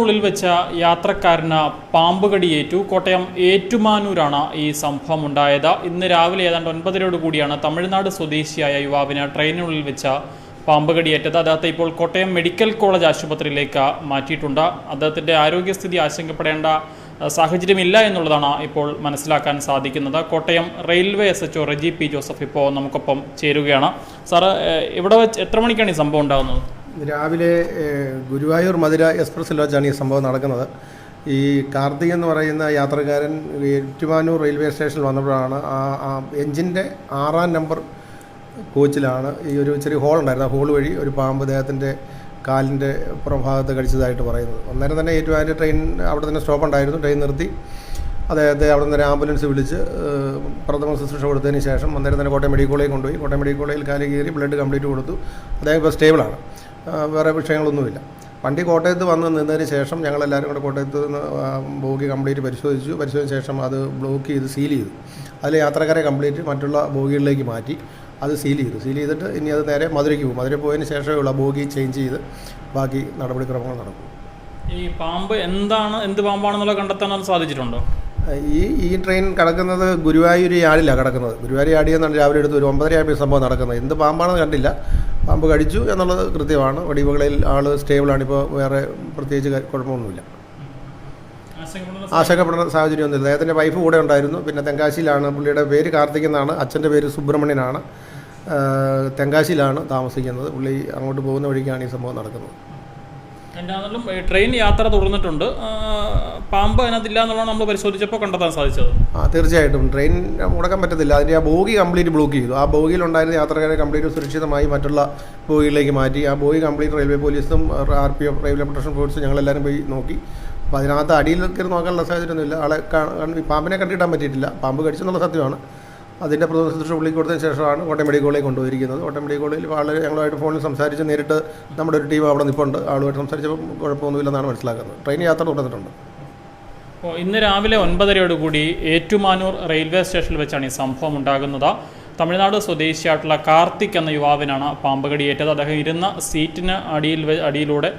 ഉള്ളിൽ വെച്ച യാത്രക്കാരന് പാമ്പ് കടിയേറ്റു കോട്ടയം ഏറ്റുമാനൂരാണ് ഈ സംഭവം ഉണ്ടായത് ഇന്ന് രാവിലെ ഏതാണ്ട് ഒൻപതരയോട് കൂടിയാണ് തമിഴ്നാട് സ്വദേശിയായ യുവാവിന് ട്രെയിനിനുള്ളിൽ വെച്ച പാമ്പ് കടിയേറ്റത് അദ്ദേഹത്തെ ഇപ്പോൾ കോട്ടയം മെഡിക്കൽ കോളേജ് ആശുപത്രിയിലേക്ക് മാറ്റിയിട്ടുണ്ട്. അദ്ദേഹത്തിന്റെ ആരോഗ്യസ്ഥിതി ആശങ്കപ്പെടേണ്ട സാഹചര്യമില്ല എന്നുള്ളതാണ് ഇപ്പോൾ മനസ്സിലാക്കാൻ സാധിക്കുന്നത്. Kottayam railway S H O Reji P Joseph ഇപ്പോൾ നമുക്കൊപ്പം ചേരുകയാണ്. സാറ് ഇവിടെ എത്ര മണിക്കാണ് ഈ സംഭവം ഉണ്ടാകുന്നത്? രാവിലെ ഗുരുവായൂർ മധുര എക്സ്പ്രസ്സിൽ വെച്ചാണ് ഈ സംഭവം നടക്കുന്നത്. ഈ കാർത്തിക് എന്ന് പറയുന്ന യാത്രക്കാരൻ ഏറ്റുമാനൂർ റെയിൽവേ സ്റ്റേഷനിൽ വന്നപ്പോഴാണ് ആ ആ എഞ്ചിന്റെ ആറാം നമ്പർ കോച്ചിലാണ് ഈ ഒരു ചെറിയ ഹോൾ ഉണ്ടായിരുന്നു ആ ഹോൾ വഴി ഒരു പാമ്പ് ദേഹത്തിന്റെ കാലിന്റെ പുറംഭാഗത്ത് കടിച്ചതായിട്ട് പറയുന്നത്. അന്നേരം തന്നെ ഏറ്റുമാനൂർ ട്രെയിൻ അവിടെ തന്നെ സ്റ്റോപ്പ് ഉണ്ടായിരുന്നു ട്രെയിൻ നിർത്തി. അദ്ദേഹത്തെ അവിടെ നിന്ന് ഒരു ആംബുലൻസ് വിളിച്ച് പ്രഥമ ശുശ്രൂഷ കൊടുത്തതിന് ശേഷം അന്നേരം തന്നെ കോട്ടയം മെഡിക്കൽ കോളേജിൽ കൊണ്ടുപോയി. കോട്ടയം മെഡിക്കൽ കോളേജിൽ കാലി കയറി ബ്ലഡ് കംപ്ലീറ്റ് കൊടുത്തു. അദ്ദേഹം ഇപ്പോൾ സ്റ്റേബിളാണ്. വേറെ വിഷയങ്ങളൊന്നുമില്ല. വണ്ടി കോട്ടയത്ത് വന്ന് നിന്നതിന് ശേഷം ഞങ്ങളെല്ലാവരും കൂടെ കോട്ടയത്ത് നിന്ന് ബോഗി കംപ്ലീറ്റ് പരിശോധിച്ചു. പരിശോധിച്ച ശേഷം അത് ബ്ലോക്ക് ചെയ്ത് സീൽ ചെയ്തു. അതിൽ യാത്രക്കാരെ കംപ്ലീറ്റ് മറ്റുള്ള ബോഗികളിലേക്ക് മാറ്റി അത് സീൽ ചെയ്തു. സീൽ ചെയ്തിട്ട് ഇനി അത് നേരെ മധുരയ്ക്ക് പോകും. മധുര പോയതിന് ശേഷമേ ഉള്ള. ബോഗി ചേഞ്ച് ചെയ്ത് ബാക്കി നടപടിക്രമങ്ങൾ നടക്കും. ഈ പാമ്പ് എന്താണ് എന്ത് പാമ്പാണെന്നുള്ളത് കണ്ടെത്താൻ സാധിച്ചിട്ടുണ്ടോ? ഈ ഈ ട്രെയിൻ കിടക്കുന്നത് ഗുരുവായൂർ യാർഡിലാണ് കിടക്കുന്നത്. ഗുരുവായൂർ യാടി എന്നാണ് രാവിലെ എടുത്ത് ഒരു ഒമ്പതര ആയപ്പോൾ സംഭവം നടക്കുന്നത്. എന്ത് പാമ്പാണെന്ന് കണ്ടില്ല. പാമ്പ് കടിച്ചു എന്നുള്ളത് കൃത്യമാണ്. വെടിവുകളിൽ ആൾ സ്റ്റേബിളാണ് ഇപ്പോൾ വേറെ പ്രത്യേകിച്ച് കുഴപ്പമൊന്നുമില്ല. ആശങ്കപ്പെടുന്ന സാഹചര്യമൊന്നുമില്ല. അദ്ദേഹത്തിന്റെ വൈഫ് കൂടെ ഉണ്ടായിരുന്നു. പിന്നെ തെങ്കാശിയിലാണ്. പുള്ളിയുടെ പേര് കാർത്തിക് എന്നാണ് അച്ഛന്റെ പേര് സുബ്രഹ്മണ്യനാണ്. തെങ്കാശിയിലാണ് താമസിക്കുന്നത്. പുള്ളി അങ്ങോട്ട് പോകുന്ന വഴിക്കാണ് ഈ സംഭവം നടക്കുന്നത്. എന്താണെങ്കിലും ട്രെയിൻ യാത്ര തുടർന്നിട്ടുണ്ട്. പാമ്പ് അതിനകത്തില്ല എന്നുള്ളതാണ് നമ്മൾ പരിശോധിച്ചപ്പോൾ കണ്ടെത്താൻ സാധിച്ചത്. ആ തീർച്ചയായിട്ടും. ട്രെയിൻ മുടക്കാൻ പറ്റത്തില്ല. അതിന്റെ ആ ബോഗി കംപ്ലീറ്റ് ബ്ലോക്ക് ചെയ്തു. ആ ബോഗിയിലുണ്ടായിരുന്ന യാത്രക്കാരെ കംപ്ലീറ്റ് സുരക്ഷിതമായി മറ്റുള്ള ബോഗിയിലേക്ക് മാറ്റി. ആ ബോഗി കംപ്ലീറ്റ് റെയിൽവേ പോലീസും R P F railway protection ഫോഴ്സും ഞങ്ങളെല്ലാവരും പോയി നോക്കി. അപ്പോൾ അതിനകത്ത് അടിയിൽ കയറി നോക്കാനുള്ള സാഹചര്യമൊന്നുമില്ല. ആളെ പാമ്പിനെ കണ്ടിട്ടാൻ പറ്റിയിട്ടില്ല. പാമ്പ് കടിച്ചെന്നുള്ള സത്യമാണ്. അതിന്റെ ശുശ്രൂഷ പുള്ളിക്ക് കൊടുത്തതിന് ശേഷമാണ് കോട്ടയം മെഡിക്കൽ കോളേജിൽ കൊണ്ടുപോയിരിക്കുന്നത്. കോട്ടയം മെഡിക്കൽ കോളേജിൽ ആൾ ഞങ്ങളുമായിട്ട് ഫോണിൽ സംസാരിച്ച് നേരിട്ട് നമ്മുടെ ഒരു ടീം അവിടെ നിൽപ്പുണ്ട് ആളുമായിട്ട് സംസാരിച്ചപ്പോൾ കുഴപ്പമൊന്നുമില്ലെന്നാണ് മനസ്സിലാക്കുന്നത്. ട്രെയിൻ യാത്ര തുടർന്നിട്ടുണ്ട്. ഇന്ന് രാവിലെ ഒൻപതരയോടുകൂടി ഏറ്റുമാനൂർ റെയിൽവേ സ്റ്റേഷനിൽ വെച്ചാണ് ഈ സംഭവം ഉണ്ടാകുന്നത്. തമിഴ്നാട് സ്വദേശിയായിട്ടുള്ള കാർത്തിക് എന്ന യുവാവിനാണ് പാമ്പ് കടിയേറ്റത് അദ്ദേഹം ഇരുന്ന സീറ്റിന് അടിയിൽ അടിയിലൂടെ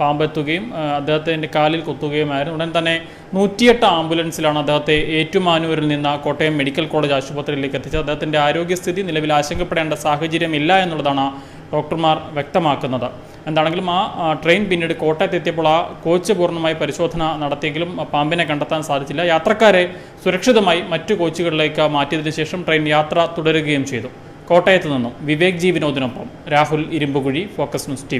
പാമ്പ് എത്തുകയും അദ്ദേഹത്തിന്റെ കാലിൽ കുത്തുകയുമായിരുന്നു. ഉടൻ തന്നെ നൂറ്റിയെട്ട് ആംബുലൻസിലാണ് അദ്ദേഹത്തെ ഏറ്റുമാനൂരിൽ നിന്ന് കോട്ടയം മെഡിക്കൽ കോളേജ് ആശുപത്രിയിലേക്ക് എത്തിച്ചത്. അദ്ദേഹത്തിന്റെ ആരോഗ്യസ്ഥിതി നിലവിൽ ആശങ്കപ്പെടേണ്ട സാഹചര്യമില്ല എന്നുള്ളതാണ് ഡോക്ടർമാർ വ്യക്തമാക്കുന്നത്. എന്താണെങ്കിലും ആ ആ, ട്രെയിൻ പിന്നീട് കോട്ടയത്ത് എത്തിയപ്പോൾ ആ കോച്ച് പൂർണമായി പരിശോധന നടത്തിയെങ്കിലും പാമ്പിനെ കണ്ടെത്താൻ സാധിച്ചില്ല. യാത്രക്കാരെ സുരക്ഷിതമായി മറ്റു കോച്ചുകളിലേക്ക് മാറ്റിയതിനു ശേഷം ട്രെയിൻ യാത്ര തുടരുകയും ചെയ്തു. കോട്ടയത്ത് നിന്നും Vivek G വിനോദിനൊപ്പം Rahul Irumbukuzhi Focus News T